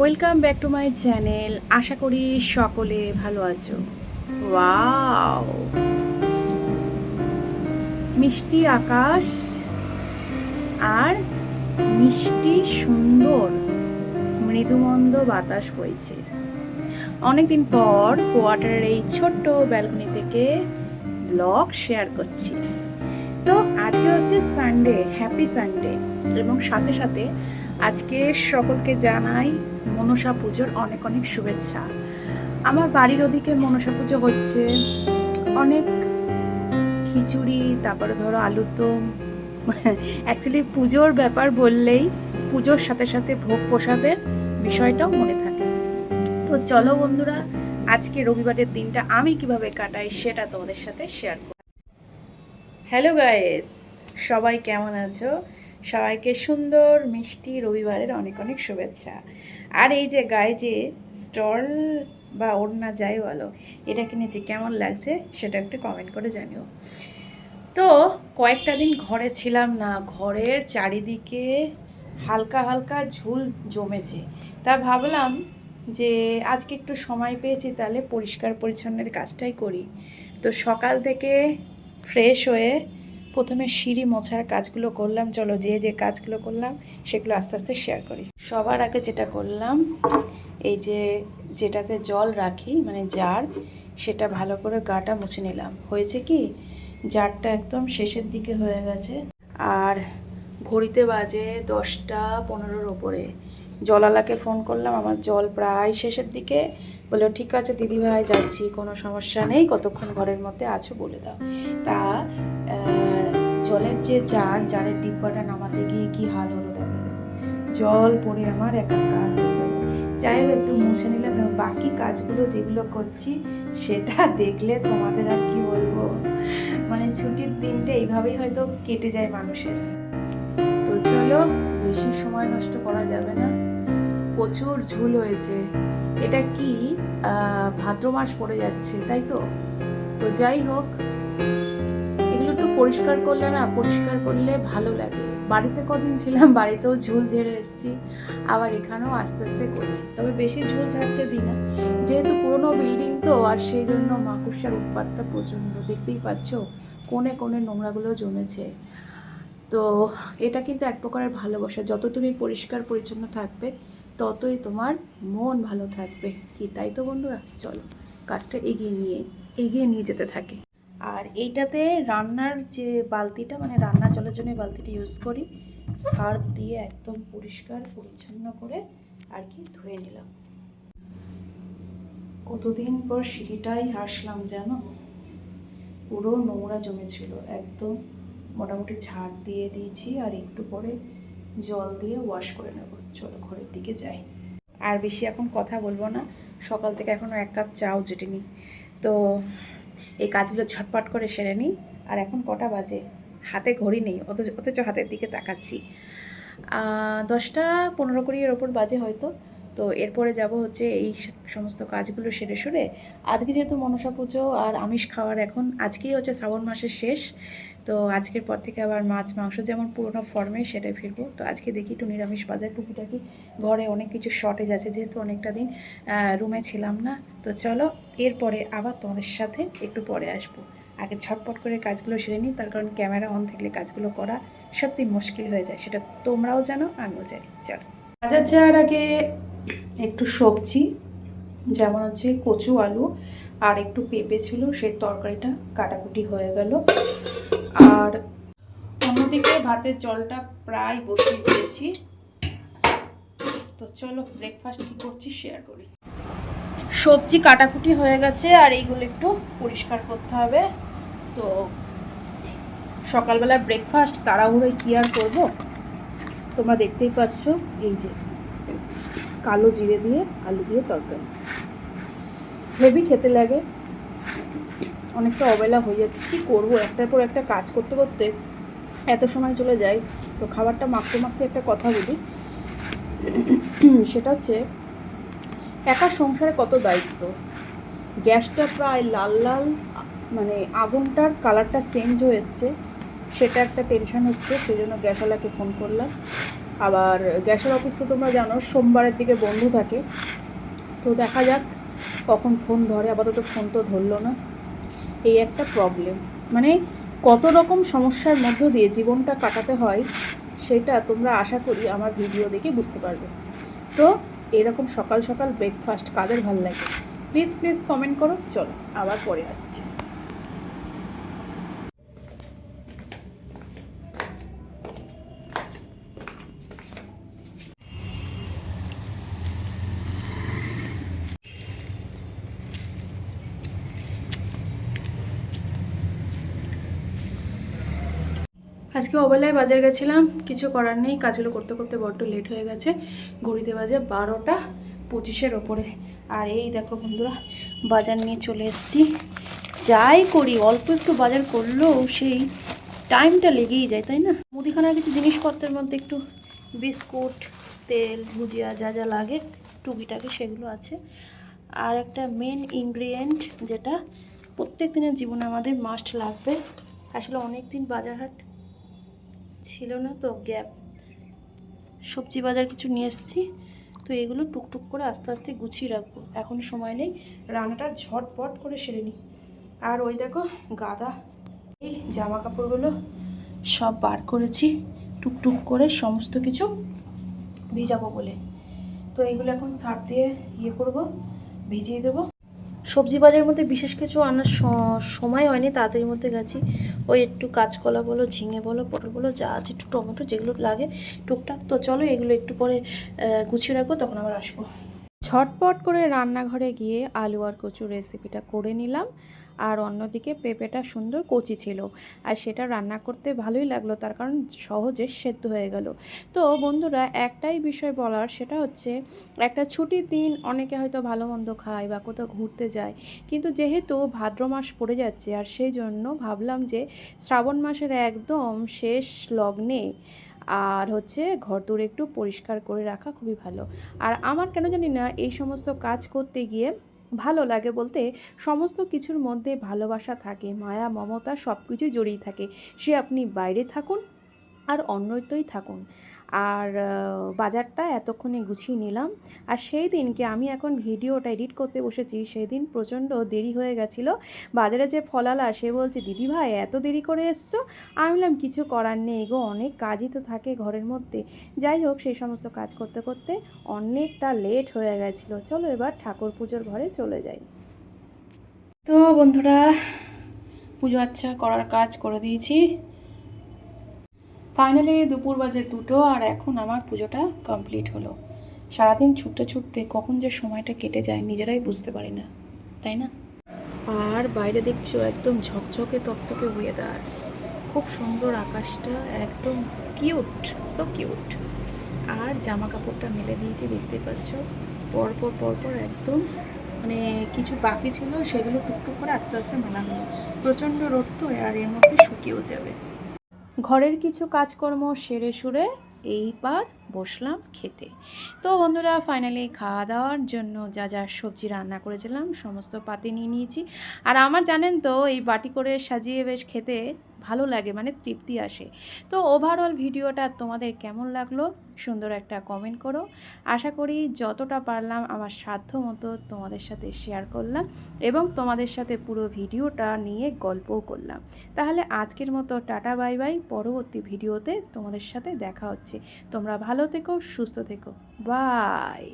Welcome back to my channel আশা করি সকলে ভালো আছো। মিষ্টি আকাশ আর মিষ্টি সুন্দর মৃদুমন্দ বাতাস বইছে। অনেকদিন পর কোয়ার্টারের এই ছোট্ট ব্যালকনি থেকে ব্লগ শেয়ার করছি। তো আজকে হচ্ছে সানডে হ্যাপি সানডে এবং সাথে সাথে আজকে সকলকে জানাই মনসা পুজোর অনেক অনেক শুভেচ্ছা। আমার বাড়ির ওদিকে মনসা পুজো হচ্ছে অনেক খিচুড়ি, তারপরে ধরো আলুর দম। অ্যাকচুয়ালি পুজোর ব্যাপার বললেই পুজোর সাথে সাথে ভোগ প্রসাদের বিষয়টাও মনে থাকে। তো চলো বন্ধুরা, আজকে রবিবারের দিনটা আমি কীভাবে কাটাই সেটা তোমাদের সাথে শেয়ার করব হ্যালো গাইস সবাই কেমন আছো? সবাইকে সুন্দর, মিষ্টি রবিবারের অনেক অনেক শুভেচ্ছা। আর এই যে গায়ে যে স্টল বা ওড়না যাই বলো এটা কিনেছি কেমন লাগছে সেটা একটু কমেন্ট করে জানিও। তো কয়েকটা দিন ঘরে ছিলাম না, ঘরের চারিদিকে হালকা হালকা ঝুল জমেছে। তা ভাবলাম যে আজকে একটু সময় পেয়েছি তাহলে পরিষ্কার পরিচ্ছন্নের কাজটাই করি। তো সকাল থেকে ফ্রেশ হয়ে প্রথমে সিঁড়ি মোছার কাজগুলো করলাম, চলো যে যে কাজগুলো করলাম, সেগুলো আস্তে আস্তে শেয়ার করি। সবার আগে যেটা করলাম, এই যে যেটাতে জল রাখি মানে জার, সেটা ভালো করে গাটা মুছে নিলাম। হয়েছে কি? জারটা একদম শেষের দিকে হয়ে গেছে। আর ঘড়িতে বাজে দশটা পনেরোর ওপরে। জলালাকে ফোন করলাম, আমার জল প্রায় শেষের দিকে। বলল, ঠিক আছে দিদিভাই, যাচ্ছি, কোনো সমস্যা নেই, কতক্ষণ ঘরের মধ্যে আছো বলে দাও। তা জলের যে জার, জারের ডিব্বাটা নামাতে গিয়ে কি হাল হলো দেখো। জল পড়ে আমার একাকার যাই হোক, একটু মুছে নিলাম। বাকি কাজগুলো যেগুলো করছি, সেটা দেখলে তোমাদের আর কি বলব? মানে ছুটির দিনটা এইভাবেই হয়তো কেটে যায় মানুষের। তো চলো, বেশি সময় নষ্ট করা যাবে না। প্রচুর ঝুল হয়েছে। এটা কি? ভাদ্র মাস পড়ে যাচ্ছে, তাই তো? তো যাই হোক পরিষ্কার করলে না, পরিষ্কার করলে ভালো লাগে। বাড়িতে কদিন ছিলাম, বাড়িতেও ঝুল ঝেড়ে এসেছি, আবার এখানেও আস্তে আস্তে করছি। তবে বেশি ঝুল ঝাড়তে দিই না। যেহেতু পুরনো বিল্ডিং তো, আর সেই জন্য মাকুসার উৎপাতটা প্রচণ্ড। দেখতেই পাচ্ছ, কোণে কোণে নোংরাগুলো জমেছে। তো এটা কিন্তু এক প্রকারের ভালোবাসা। যত তুমি পরিষ্কার, পরিচ্ছন্ন থাকবে, ততই তোমার মন ভালো থাকবে। কি তাই তো বন্ধুরা? চলো, কাজটা এগিয়ে নিয়ে এগিয়ে নিয়ে যেতে থাকি। আর এইটাতে রান্নার যে বালতিটা মানে রান্না চলার জন্য বালতিটা ইউজ করি, সার্ফ দিয়ে একদম পরিষ্কার, পরিচ্ছন্ন করে আর কি ধুয়ে নিলাম। কতদিন পর সিঁড়িটাই আসলাম জানো? পুরো নোংরা জমেছিল, একদম মোটামুটি ঝাড় দিয়ে দিয়েছি আর একটু পরে জল দিয়ে ওয়াশ করে নেব। চলো ঘরের দিকে যাই। আর বেশি এখন কথা বলব না, সকাল থেকে এখনও এক কাপ চাও জুটিনি তো এই কাজগুলো ঝটপট করে সেরে নিই। আর এখন কটা বাজে? হাতে ঘড়ি নেই, অথচ অথচ হাতের দিকে তাকাচ্ছি। দশটা পনেরো কুড়ি এর ওপর বাজে হয়তো। তো এরপরে যাব হচ্ছে এই সমস্ত কাজগুলো সেরে সুরে। আজকে যেহেতু মনসা পুজো আর আমিষ খাওয়ার এখন, আজকেই হচ্ছে শ্রাবণ মাসের শেষ। তো আজকের পর থেকে আবার মাছ, মাংস যেমন পুরোনো ফর্মে সেটাই ফিরবো। তো আজকে দেখি একটু নিরামিষ বাজার টুকিটাকি। ঘরে অনেক কিছু শর্টেজ আছে, যেহেতু অনেকটা দিন রুমে ছিলাম না। তো চলো, এরপরে আবার তোমাদের সাথে একটু পরে আসব। আগে ঝটপট করে কাজগুলো সেরে নিই, তার কারণ ক্যামেরা অন থাকলে কাজগুলো করা সত্যি মুশকিল হয়ে যায়, সেটা তোমরাও জানো, আমিও জানি। চলো। বাজার যাওয়ার আগে একটু সবজি, যেমন হচ্ছে কচু, আলু আর একটু পেঁপে ছিল সেই তরকারিটা কাটাকুটি হয়ে গেল। আর অন্যদিকে ভাতের জলটা প্রায় বসিয়ে দিয়েছি। তো চলো ব্রেকফাস্ট কি করছি শেয়ার করি। সবজি কাটাকুটি হয়ে গেছে, আর এইগুলো একটু পরিষ্কার করতে হবে। তো সকালবেলা ব্রেকফাস্ট তাড়াহুড়োয় কি আর করব? তোমরা দেখতেই পাচ্ছ, এই যে কালো জিরে দিয়ে আলু দিয়ে তরকারি। হেভি খেতে লাগে। অনেকটা অবেলা হয়ে যাচ্ছে। কী করব? একটার পর একটা কাজ করতে করতে এত সময় চলে যায়। তো খাবারটা মাখতে মাখতে একটা কথা বলি। সেটা হচ্ছে, একা সংসারে কত দায়িত্ব? গ্যাসটা প্রায় লাল লাল মানে আগুনটার কালারটা চেঞ্জ হয়ে এসছে। সেটা একটা টেনশন হচ্ছে সেই জন্য গ্যাসওয়ালাকে ফোন করলাম। আবার গ্যাসের অফিস তো তোমরা জানো, সোমবারের দিকে বন্ধ থাকে। তো দেখা যাক কখন ফোন ধরে, আপাতত ফোন তো ধরলো না। এই একটা প্রবলেম মানে কত রকম সমস্যার মধ্য দিয়ে জীবনটা কাটাতে হয়, সেটা তোমরা আশা করি আমার ভিডিও দেখে বুঝতে পারবে। তো এরকম সকাল সকাল ব্রেকফাস্ট কাদের ভালো লাগে? প্লিজ প্লিজ কমেন্ট করো। চলো, আবার পরে আসছি। আজকে ওবেলায় বাজার গেছিলাম, কিছু করার নেই, কাজগুলো করতে করতে বড্ড লেট হয়ে গেছে, ঘড়িতে বাজে বারোটা পঁচিশের ওপরে। আর এই দেখো বন্ধুরা, বাজার নিয়ে চলে এসেছি। যাই করি, অল্প একটু বাজার করলেও সেই টাইমটা লেগেই যায়, তাই না? মুদিখানার কিছু জিনিসপত্রের মধ্যে একটু বিস্কুট, তেল, ভুজিয়া যা যা লাগে, টুকিটাকি সেগুলো আছে। আর একটা মেন ইনগ্রিডিয়েন্ট যেটা প্রত্যেক দিনের জীবনে আমাদের মাস্ট লাগবে, আসলে অনেক দিন বাজার হাট ছিল না তো, গ্যাপ। সবজি বাজার কিছু নিয়ে এসেছি, তো এগুলো টুকটুক করে আস্তে আস্তে গুছিয়ে রাখব। এখন সময় নেই, রান্নাটা ঝটপট করে সেরে নিই। আর ওই দেখো গাদা, এই জামা কাপড়গুলো সব বার করেছি, টুকটুক করে সমস্ত কিছু ভিজাবো বলে। তো এগুলো এখন সার দিয়ে ইয়ে করব, ভিজিয়ে দেবো। সবজি বাজারের মধ্যে বিশেষ কিছু আনার সময় হয়নি, তাড়াতাড়ির মধ্যে গেছি। ওই একটু কাঁচকলা বলো, ঝিঙে বলো, পটল বলো, যা আছে একটু টমেটো যেগুলো লাগে, টুকটাক তো চলো এগুলো একটু পরে গুছিয়ে রাখব, তখন আবার আসব। ঝটপট করে রান্নাঘরে গিয়ে আলু আর কচুর রেসিপিটা করে নিলাম। আর অন্যদিকে পেঁপেটা সুন্দর কচি ছিল। আর সেটা রান্না করতে ভালোই লাগল, তার কারণ সহজে সেদ্ধ হয়ে গেল। তো বন্ধুরা, একটাই বিষয় বলার, সেটা হচ্ছে একটা ছুটির দিন অনেকে হয়তো ভালো মন্দ খায় বা কোথাও ঘুরতে যায়, কিন্তু যেহেতু ভাদ্র মাস পড়ে যাচ্ছে, আর সেই জন্য ভাবলাম যে শ্রাবণ মাসের একদম শেষ লগ্নে আর হচ্ছে ঘর দূর একটু পরিষ্কার করে রাখা খুবই ভালো। আর আমার কেন জানি না এই সমস্ত কাজ করতে গিয়ে ভালো লাগে বলতে সমস্ত কিছুর মধ্যে ভালোবাসা থাকে, মায়া, মমতা সব কিছু জড়িয়ে থাকে। সে আপনি বাইরে থাকুন আর অন্যতই থাকুন। আর বাজারটা এতক্ষণে গুছিয়ে নিলাম। আর সেই দিনকে আমি এখন ভিডিওটা এডিট করতে বসেছি। সেই দিন প্রচণ্ড দেরি হয়ে গেছিল। বাজারে যে ফলালা, সে বলছে, দিদি ভাই, এত দেরি করে এসছো? আমি বললাম, কিছু করার নেই গো, অনেক কাজই তো থাকে ঘরের মধ্যে। যাই হোক, সেই সমস্ত কাজ করতে করতে অনেকটা লেট হয়ে গেছিল। চলো এবার ঠাকুর পুজোর ঘরে চলে যাই। তো বন্ধুরা, পুজো আচ্ছা করার কাজ করে দিয়েছি। ফাইনালি দুপুর বাজে দুটো আর এখন আমার পুজোটা কমপ্লিট হলো। সারাদিন ছুটতে ছুটতে কখন যে সময়টা কেটে যায় নিজেরাই বুঝতে পারি না, তাই না? আর বাইরে দেখছ একদম ঝকঝকে তকতকে ওয়েদার খুব সুন্দর আকাশটা, একদম কিউট সো কিউট আর জামা কাপড়টা মেলে দিয়েছি দেখতে পাচ্ছ। পরপর পরপর একদম মানে কিছু বাকি ছিল, সেগুলো টুকটুক করে আস্তে আস্তে মেলা হলো। প্রচণ্ড রোদ তো, আর এর মধ্যে শুকিয়েও যাবে। ঘরের কিছু কাজকর্ম সেরে সুরে এইবার বসলাম খেতে। তো বন্ধুরা ফাইনালি খাওয়া দাওয়ার জন্য যা যা সবজি রান্না করেছিলাম, সমস্ত পাতে নিয়ে নিয়েছি। আর আমার জানেন তো, এই বাটি করে সাজিয়ে বেশ খেতে ভালো লাগে মানে তৃপ্তি আসে। তো ওভারঅল ভিডিওটা তোমাদের কেমন লাগল? সুন্দর একটা কমেন্ট করো। আশা করি যতটা পারলাম আমার সাধ্য মতো তোমাদের সাথে শেয়ার করলাম এবং তোমাদের সাথে পুরো ভিডিওটা নিয়ে গল্পও করলাম। তাহলে আজকের মতো টাটা বাই বাই পরবর্তী ভিডিওতে তোমাদের সাথে দেখা হচ্ছে। তোমরা ভালো থেকো, সুস্থ থেকো। বাই